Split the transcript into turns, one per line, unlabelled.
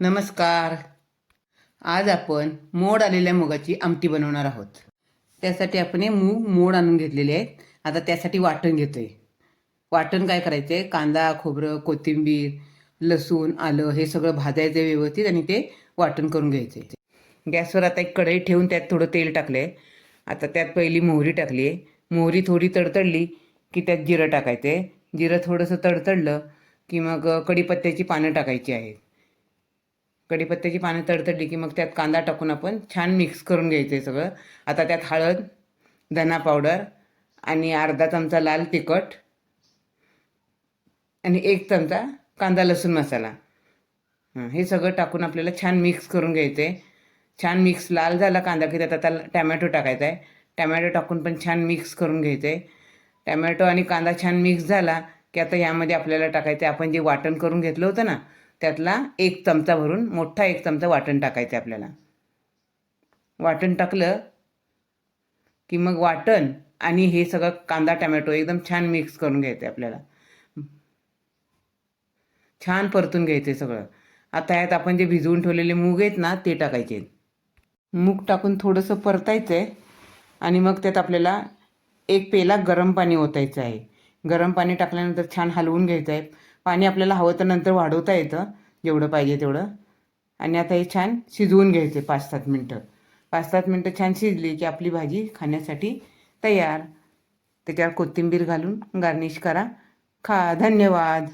नमस्कार. आज आपण मोड आलेल्या मुगाची आमटी बनवणार आहोत. त्यासाठी आपण हे मूग मोड आणून घेतलेले आहेत. आता त्यासाठी वाटण घेतो आहे वाटण काय करायचं आहे कांदा खोबरं कोथिंबीर लसूण आलं हे सगळं भाजायचं व्यवस्थित आणि ते वाटण करून घ्यायचं आहे गॅसवर आता एक कढई ठेवून त्यात थोडं तेल टाकलं आहे आता त्यात पहिली मोहरी टाकली आहे मोहरी थोडी तडतडली की त्यात जिरं टाकायचं आहे जिरं थोडंसं तडतडलं की मग कढीपत्त्याची पानं टाकायची आहेत. कढीपत्त्याची पानं तडतडली की मग त्यात कांदा टाकून आपण छान मिक्स करून घ्यायचं आहे सगळं. आता त्यात हळद धना पावडर आणि अर्धा चमचा लाल तिखट आणि एक चमचा कांदा लसूण मसाला. हे सगळं टाकून आपल्याला छान मिक्स करून घ्यायचं आहे छान मिक्स लाल झाला कांदा की त्यात आता टॅमॅटो टाकायचा आहे टॅमॅटो टाकून पण छान मिक्स करून घ्यायचं आहे टॅमॅटो आणि कांदा छान मिक्स झाला की आता यामध्ये आपल्याला टाकायचं आहे आपण जे वाटण करून घेतलं होतं ना त्यातला एक चमचा भरून मोठा एक चमचा वाटण टाकायचं आहे आपल्याला. वाटण टाकलं की मग वाटण आणि हे सगळं कांदा टमॅटो एकदम छान मिक्स करून घ्यायचं आपल्याला. छान परतून घ्यायचं सगळं. आता यात आपण जे भिजवून ठेवलेले मूग आहेत ना ते टाकायचे मूग टाकून थोडंसं परतायचं आहे आणि मग त्यात आपल्याला एक पेला गरम पाणी ओतायचं आहे. गरम पाणी टाकल्यानंतर छान हलवून घ्यायचं आहे. पाणी आपल्याला हवं तर नंतर वाढवता येतं. जेवढं पाहिजे तेवढं. आणि आता हे छान शिजवून घ्यायचे पाच सात मिनटं. पाच सात मिनटं छान शिजली की आपली भाजी खाण्यासाठी तयार. त्याच्यावर कोथिंबीर घालून गार्निश करा. खा. धन्यवाद.